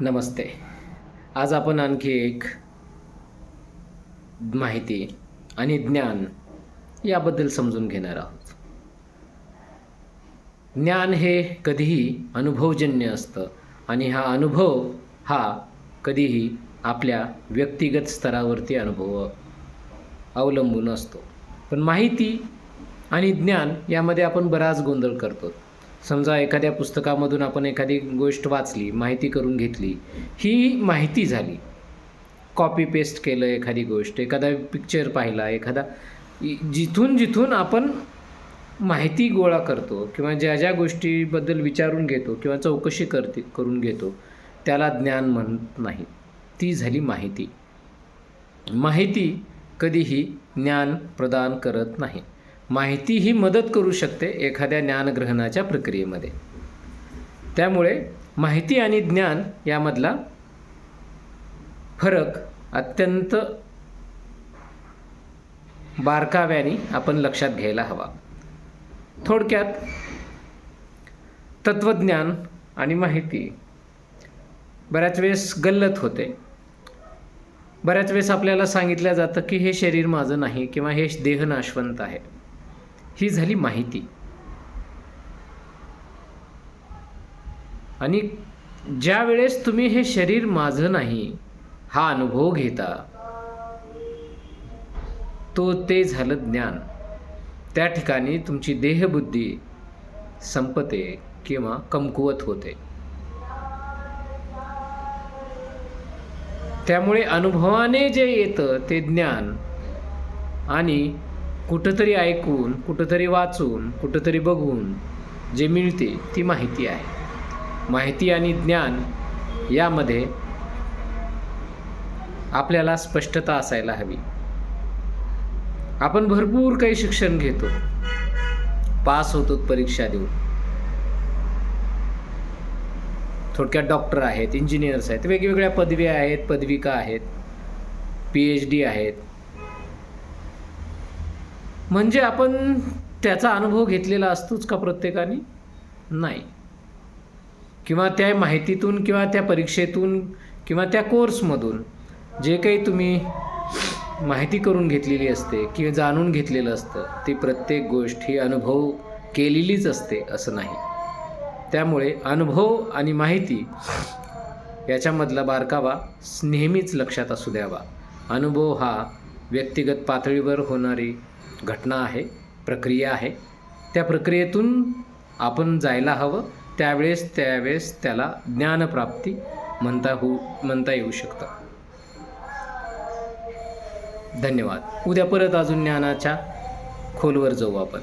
नमस्ते. आज आपण आणखी एक माहिती आणि ज्ञान याबद्दल समजून घेणार आहोत. ज्ञान हे कधीही अनुभवजन्य असतं आणि हा अनुभव हा कधीही आपल्या व्यक्तिगत स्तरावरती अनुभव अवलंबून असतो. पण माहिती आणि ज्ञान यामध्ये आपण बराच गोंधळ करतो. समजा एखाद्या पुस्तकामधून आपण एखादी गोष्ट वाचली माहिती करून घेतली ही माहिती झाली. कॉपी पेस्ट केलं एखादी गोष्ट एखादा पिक्चर पाहिला एखादा इ- जिथून जिथून आपण माहिती गोळा करतो किंवा ज्या ज्या गोष्टीबद्दल विचारून घेतो किंवा चौकशी करते करून घेतो त्याला ज्ञान म्हणत नाही. ती झाली माहिती. माहिती कधीही ज्ञान प्रदान करत नाही. माहिती ही मदत करू शकते एखाद्या ज्ञानग्रहणाच्या प्रक्रियेमध्ये. त्यामुळे माहिती आणि ज्ञान यामधला फरक अत्यंत बारकाव्याने आपण लक्षात घ्यायला हवा. थोडक्यात तत्त्वज्ञान आणि माहिती बऱ्याच वेळेस गल्लत होते. बऱ्याच वेळेस आपल्याला सांगितलं जातं की हे शरीर माझं नाही किंवा हे देह नाशवंत आहे. ही झाली माहिती. आणि ज्या वेळेस तुम्ही हे शरीर माझं नाही हा अनुभव घेता तो ते झालं ज्ञान. त्या ठिकाणी तुमची देहबुद्धी संपते किंवा कमकुवत होते. त्यामुळे अनुभवाने जे येतं ते ज्ञान आणि कुठंतरी ऐकून कुठंतरी वाचून कुठंतरी बघून जे मिळते ती माहिती आहे. माहिती आणि ज्ञान यामध्ये आपल्याला स्पष्टता असायला हवी. आपण भरपूर काही शिक्षण घेतो. पास होतो परीक्षा देऊन. थोडक्यात डॉक्टर आहेत इंजिनियर्स आहेत वेगवेगळ्या पदव्या आहेत पदविका आहेत पी एच डी आहेत. म्हणजे आपण त्याचा अनुभव घेतलेला असतोच का प्रत्येकाने? नाही. किंवा त्या माहितीतून किंवा त्या परीक्षेतून किंवा त्या कोर्समधून जे काही तुम्ही माहिती करून घेतलेली असते किंवा जाणून घेतलेलं असतं ती प्रत्येक गोष्ट ही अनुभव केलेलीच असते असं नाही. त्यामुळे अनुभव आणि माहिती याच्यामधला बारकावा नेहमीच लक्षात असू द्यावा. अनुभव हा व्यक्तिगत पातळीवर होणारी घटना आहे प्रक्रिया आहे. त्या प्रक्रियेतून आपण जायला हवं. त्यावेळेस त्यावेळेस त्याला ज्ञानप्राप्ती म्हणता होऊ म्हणता येऊ शकतं. धन्यवाद. उद्या परत अजून ज्ञानाच्या खोलवर जाऊ आपण.